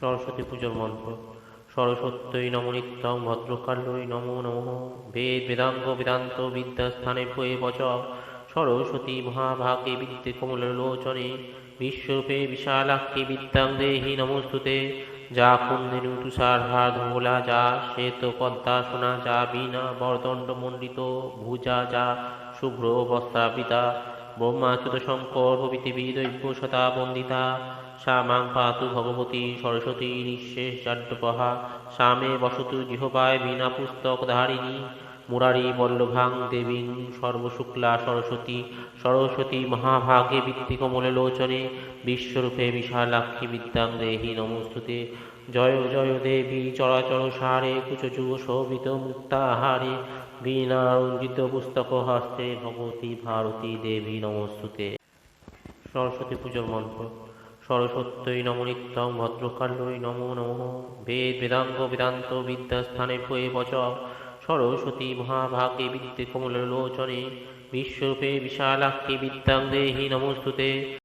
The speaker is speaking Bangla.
সরস্বতী পুজোর মন্ত্র। সরস্বত্যই নম নিত্যং ভদ্রকাল্যই নমো নমঃ। বেদ, বেদাঙ্গ, বেদান্ত বিদ্যাস্থানে ভয়ে বচ। সরস্বতী মহাভাগে বিদ্যে কমললোচনে বিশ্বরূপে বিশালাক্ষী বিদ্যাং দেহি নমস্তুতে। যা কুন্দিনু তুষারহার ধোলা যা শ্বেত পদ্মাসনা যা বীণা, বরদণ্ড মণ্ডিত, ভুজা, যা শুভ্র বস্ত্রাবৃতা ব্রহ্মাচ্যুত শঙ্কর প্রভৃতি দৈব্য শতা বন্দিতা সা পাতু ভগবতী সরস্বতী নিঃশেষ চাড্যপহা শ্যামে বসতু জিহবায় বিনা পুস্তক ধারিণী মুরারি বল্লভাং দেবীং সর্বশুক্লা সরস্বতী সরস্বতী মহাভাগে বিত্তিকমলে লোচনে, বিশ্বরূপে বিশালাক্ষী বিদ্যাং দেহি নমস্তুতে। জয় জয় দেবী, চরাচর সারে কুচযুগ শোভিত মুক্তাহারে, বীণারঞ্জিত পুস্তক হস্তে ভগবতী ভারতী দেবী নমস্তুতে। সরস্বতী পুজোর মন্ত্র। সরস্বত্যই নম নিত্যং ভদ্রকাল্যই নমো নমঃ। বেদ, বেদাঙ্গ, বেদান্ত বিদ্যাস্থানে ভয়ে বচ সরস্বতী মহাভাগে বিদ্যে কমললোচনে বিশ্বরূপে বিশালাক্ষী বিদ্যাং দেহি নমস্তুতে।